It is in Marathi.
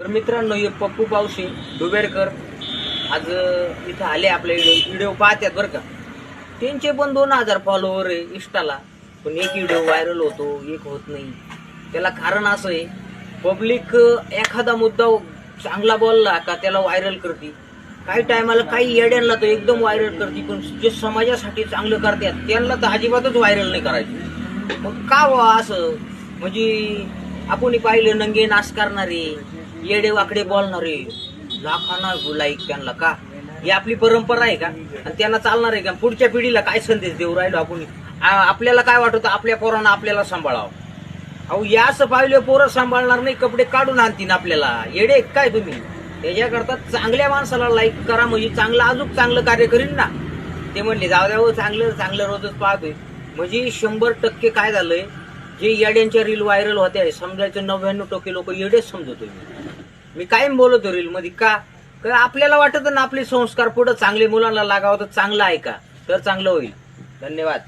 तर मित्रांनो हे पप्पू पावशी डुबेरकर आज इथं आले आपले व्हिडिओ पाहतात बरं का. त्यांचे पण दोन हजार फॉलोवर आहे इष्टाला पण एक व्हिडिओ व्हायरल होतो एक होत नाही. त्याला कारण असं आहे पब्लिक एखादा मुद्दा चांगला बोलला का त्याला व्हायरल करते. काही टायमाला काही येड्यांना तर एकदम व्हायरल करते पण जे समाजासाठी चांगलं करतात त्यांना तर अजिबातच व्हायरल नाही करायचं. मग का व्हा असं? म्हणजे आपण पाहिलं नंगे नाश करणारे येडे वाकडे बोलणारे लाखांना लाईक त्यांना का? ही आपली परंपरा आहे का? आणि त्यांना चालणार आहे का? पुढच्या पिढीला काय संदेश देऊ राहिलो आपण? आपल्याला काय वाटत? आपल्या पोरांना आपल्याला सांभाळावं. अहो या असं पाहिलं पोरं सांभाळणार नाही कपडे काढून आणतील आपल्याला. येडे काय तुम्ही? त्याच्याकरता चांगल्या माणसाला लाईक करा म्हणजे चांगलं अजून चांगलं कार्य करीन ना. ते म्हणले जाऊ द्या हो, चांगलं चांगलं रोजच पाहतोय. म्हणजे शंभर टक्के काय झालंय? जे येड्यांच्या रील व्हायरल होत्या समजायचं नव्याण्णव टक्के लोक येडेच समजतो मी मी कायम बोलतो रील मध्ये का? का आपल्याला वाटत ना आपले संस्कार पुढे चांगले मुलांना लागावं तर चांगलं ऐका तर चांगलं होईल. धन्यवाद.